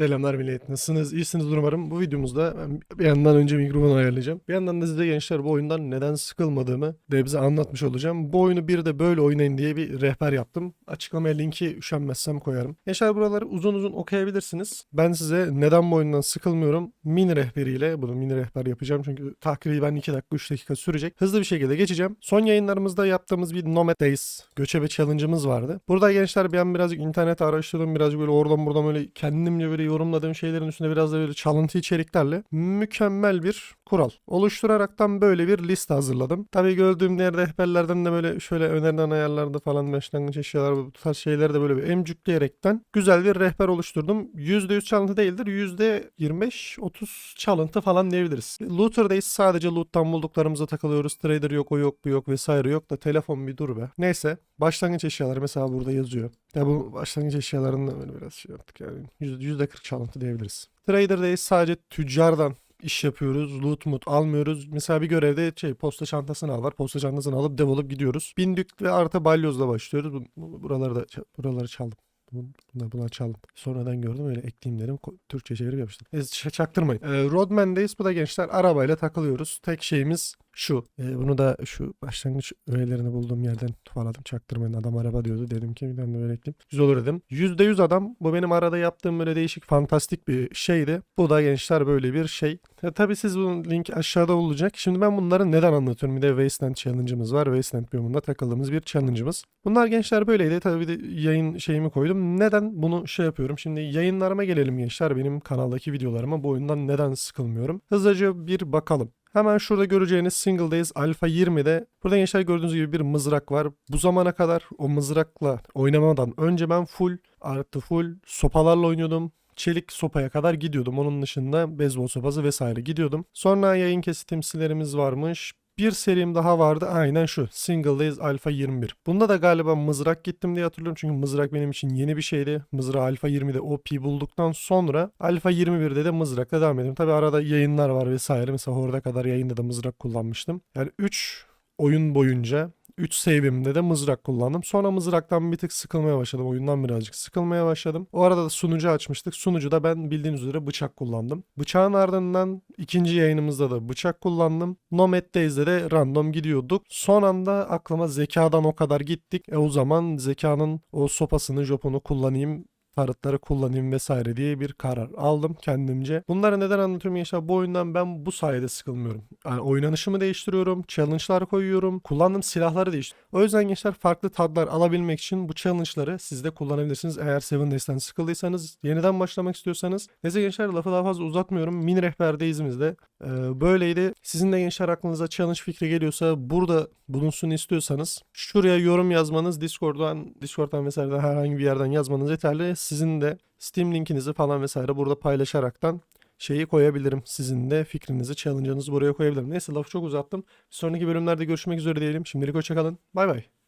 Selamlar millet. Nasılsınız? İyisiniz umarım. Bu videomuzda ben bir yandan önce mikrofonu ayarlayacağım. Bir yandan da size gençler bu oyundan neden sıkılmadığımı de bize anlatmış olacağım. Bu oyunu bir de böyle oynayın diye bir rehber yaptım. Açıklamaya linki üşenmezsem koyarım. Gençler buraları uzun uzun okuyabilirsiniz. Ben size neden bu oyundan sıkılmıyorum mini rehberiyle bunu mini rehber yapacağım. Çünkü takriben 2 dakika 3 dakika sürecek. Hızlı bir şekilde geçeceğim. Son yayınlarımızda yaptığımız bir Nomad Days göçebe challenge'ımız vardı. Burada gençler ben birazcık internet araştırdım. Birazcık böyle oradan buradan böyle kendimce böyle yorumladığım şeylerin üstüne biraz da böyle çalıntı içeriklerle mükemmel bir kural oluşturaraktan böyle bir liste hazırladım. Tabii gördüğüm diğer rehberlerden de böyle şöyle önerilen ayarlarda falan başlangıç eşyalar bu tarz şeyleri de böyle bir emcükleyerekten güzel bir rehber oluşturdum. %100 çalıntı değildir. %25-30 çalıntı falan diyebiliriz. Looter'dayız. Sadece loot'tan bulduklarımıza takılıyoruz. Trader yok, o yok, bu yok vesaire yok da telefon bir dur be. Neyse. Başlangıç eşyaları mesela burada yazıyor. Ya bu başlangıç eşyalarında böyle biraz şey yaptık yani. %40 çalıntı diyebiliriz. Trader'dayız. Sadece tüccardan iş yapıyoruz. Loot mut almıyoruz. Mesela bir görevde şey posta çantasını al var. Posta çantasını alıp devolup gidiyoruz. Bindik ve artı balyozla başlıyoruz. Bu- bu- Buraları da buraları çaldım. Bun- Bunlar, bunlar çaldım. Sonradan gördüm öyle ekleyeyim dedim. Türkçe çevirip yapmıştım. E, çaktırmayın. E, Roadman'deyiz. Bu da gençler arabayla takılıyoruz. Tek şeyimiz şu. E, bunu da şu başlangıç öğelerini bulduğum yerden tufaladım. Çaktırmayın adam araba diyordu. Dedim ki ben de öyle ekleyeyim. Güzel olur dedim. %100 adam. Bu benim arada yaptığım böyle değişik fantastik bir şeydi. Bu da gençler böyle bir şey. E, tabii siz bunun link aşağıda olacak. Şimdi ben bunları neden anlatıyorum? Bir de Wasteland Challenge'ımız var. Wasteland bölümünde takıldığımız bir challenge'ımız. Bunlar gençler böyleydi. Tabii de yayın şeyimi koydum. Neden bunu şey yapıyorum? Şimdi yayınlarıma gelelim gençler. Benim kanaldaki videolarıma bu oyundan neden sıkılmıyorum? Hızlıca bir bakalım. Hemen şurada göreceğiniz Single Days Alpha 20'de burada gençler gördüğünüz gibi bir mızrak var. Bu zamana kadar o mızrakla oynamadan önce ben full artı full sopalarla oynuyordum. Çelik sopaya kadar gidiyordum. Onun dışında beyzbol sopası vesaire gidiyordum. Sonra yayın kesitimsilerimiz varmış. Bir serim daha vardı aynen şu Single Days Alpha 21. Bunda da galiba mızrak gittim diye hatırlıyorum çünkü mızrak benim için yeni bir şeydi. Mızrağı Alpha 20'de OP bulduktan sonra Alpha 21'de de mızrakla devam ettim. Tabi arada yayınlar var vesaire. Mesela orada kadar yayında da mızrak kullanmıştım. Yani 3 oyun boyunca 3 save'imde de mızrak kullandım. Sonra mızraktan bir tık sıkılmaya başladım. Oyundan birazcık sıkılmaya başladım. O arada da sunucu açmıştık. Sunucuda ben bildiğiniz üzere bıçak kullandım. Bıçağın ardından ikinci yayınımızda da bıçak kullandım. Nomad Days'de de random gidiyorduk. Son anda aklıma zekadan o kadar gittik. E o zaman zekanın o sopasını, jopunu kullanayım tarıtları kullanayım vesaire diye bir karar aldım kendimce. Bunları neden anlatıyorum gençler? Bu oyundan ben bu sayede sıkılmıyorum. Yani oynanışımı değiştiriyorum, challenge'lar koyuyorum, kullandığım silahları değiştiriyorum. O yüzden gençler farklı tadlar alabilmek için bu challenge'ları siz de kullanabilirsiniz. Eğer Seven Days'ten sıkıldıysanız, yeniden başlamak istiyorsanız. Neyse gençler lafı daha fazla uzatmıyorum. Mini rehberdeyizimizde ee, böyleydi. Sizin de gençler aklınıza challenge fikri geliyorsa burada bulunsun istiyorsanız şuraya yorum yazmanız Discord'dan Discord'dan vesaireden herhangi bir yerden yazmanız yeterli. Sizin de Steam linkinizi falan vesaire burada paylaşaraktan şeyi koyabilirim. Sizin de fikrinizi, challenge'ınızı buraya koyabilirim. Neyse lafı çok uzattım. Sonraki bölümlerde görüşmek üzere diyelim. Şimdilik hoşçakalın. Bay bay.